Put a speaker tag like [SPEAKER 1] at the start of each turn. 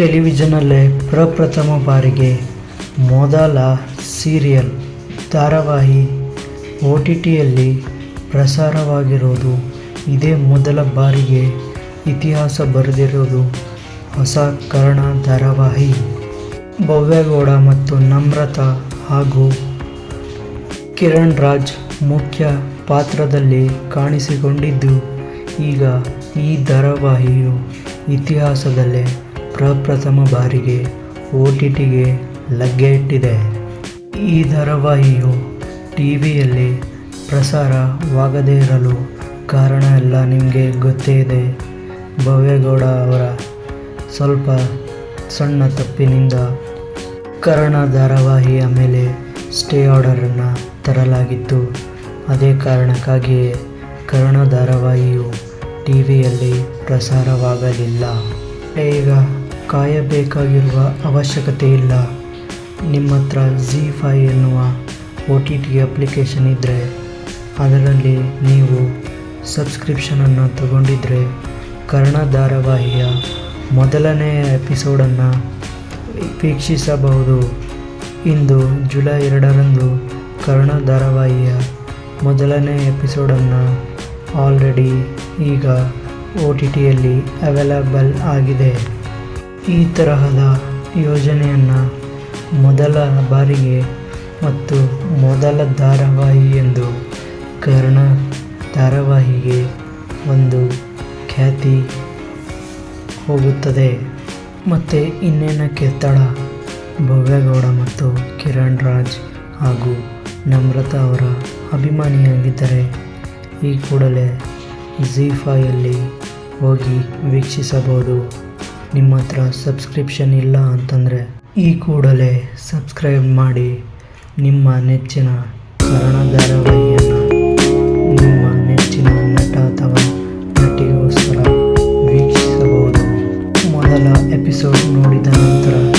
[SPEAKER 1] ಟೆಲಿವಿಷನಲ್ಲೇ ಪ್ರಪ್ರಥಮ ಬಾರಿಗೆ ಮೊದಲ ಸೀರಿಯಲ್ ಧಾರಾವಾಹಿ ಒ ಟಿ ಟಿಯಲ್ಲಿ ಪ್ರಸಾರವಾಗಿರೋದು ಇದೇ ಮೊದಲ ಬಾರಿಗೆ ಇತಿಹಾಸ ಬರೆದಿರೋದು ಹೊಸ ಕರ್ಣ ಧಾರಾವಾಹಿ. ಭವ್ಯಗೌಡ ಮತ್ತು ನಮ್ರತಾ ಹಾಗೂ ಕಿರಣ್ ರಾಜ್ ಮುಖ್ಯ ಪಾತ್ರದಲ್ಲಿ ಕಾಣಿಸಿಕೊಂಡಿದ್ದು. ಈಗ ಈ ಧಾರಾವಾಹಿಯು ಇತಿಹಾಸದಲ್ಲೇ ಪ್ರಪ್ರಥಮ ಬಾರಿಗೆ ಒ ಟಿ ಟಿಗೆ ಲಗ್ಗೆ ಇಟ್ಟಿದೆ. ಈ ಧಾರಾವಾಹಿಯು ಟಿ ವಿಯಲ್ಲಿ ಪ್ರಸಾರವಾಗದೇ ಇರಲು ಕಾರಣ ಎಲ್ಲ ನಿಮಗೆ ಗೊತ್ತೇ ಇದೆ. ಭವ್ಯಗೌಡ ಅವರ ಸ್ವಲ್ಪ ಸಣ್ಣ ತಪ್ಪಿನಿಂದ ಕರ್ಣ ಧಾರಾವಾಹಿಯ ಮೇಲೆ ಸ್ಟೇ ಆರ್ಡರನ್ನು ತರಲಾಗಿತ್ತು. ಅದೇ ಕಾರಣಕ್ಕಾಗಿಯೇ ಕರ್ಣ ಧಾರಾವಾಹಿಯು ಟಿ ವಿಯಲ್ಲಿ ಪ್ರಸಾರವಾಗಲಿಲ್ಲ. ಈಗ ಕಾಯಬೇಕಾಗಿರುವ ಅವಶ್ಯಕತೆ ಇಲ್ಲ ನಿಮ್ಮ ಹತ್ರ ಜಿ ಫೈ ಎನ್ನುವ ಒ ಟಿ ಟಿ ಅಪ್ಲಿಕೇಶನ್ ಇದ್ದರೆ ಅದರಲ್ಲಿ ನೀವು ಸಬ್ಸ್ಕ್ರಿಪ್ಷನನ್ನು ತಗೊಂಡಿದ್ದರೆ ಕರ್ಣ ಧಾರಾವಾಹಿಯ ಮೊದಲನೇ ಎಪಿಸೋಡನ್ನು ವೀಕ್ಷಿಸಬಹುದು. ಇಂದು ಜುಲೈ ಎರಡರಂದು ಕರ್ಣ ಧಾರಾವಾಹಿಯ ಮೊದಲನೇ ಎಪಿಸೋಡನ್ನು ಆಲ್ರೆಡಿ ಈಗ ಒ ಟಿ ಟಿಯಲ್ಲಿ ಅವೈಲಬಲ್ ಆಗಿದೆ. ಈ ತರಹದ ಯೋಜನೆಯನ್ನು ಮೊದಲ ಬಾರಿಗೆ ಮತ್ತು ಮೊದಲ ಧಾರಾವಾಹಿ ಎಂದು ಕರ್ಣ ಧಾರಾವಾಹಿಗೆ ಒಂದು ಖ್ಯಾತಿ ಹೋಗುತ್ತದೆ. ಮತ್ತು ಇನ್ನೇನು ತಡ ಭವ್ಯಗೌಡ ಮತ್ತು ಕಿರಣ್ ರಾಜ್ ಹಾಗೂ ನಮ್ರತಾ ಅವರ ಅಭಿಮಾನಿಯಾಗಿದ್ದರೆ ಈ ಕೂಡಲೇ ಝೀಫಾಯಲ್ಲಿ ಫೈಯಲ್ಲಿ ಹೋಗಿ ವೀಕ್ಷಿಸಬಹುದು. ನಿಮ್ಮ ಹತ್ರ ಸಬ್ಸ್ಕ್ರಿಪ್ಷನ್ ಇಲ್ಲ ಅಂತಂದರೆ ಈ ಕೂಡಲೇ ಸಬ್ಸ್ಕ್ರೈಬ್ ಮಾಡಿ ನಿಮ್ಮ ನೆಚ್ಚಿನ ಕನ್ನಡ ನಿಮ್ಮ ನೆಚ್ಚಿನ ನಟ ಅಥವಾ ನಟಿಗೋಸ್ಕರ ವೀಕ್ಷಿಸಬಹುದು. ಮೊದಲ ಎಪಿಸೋಡ್ ನೋಡಿದ ನಂತರ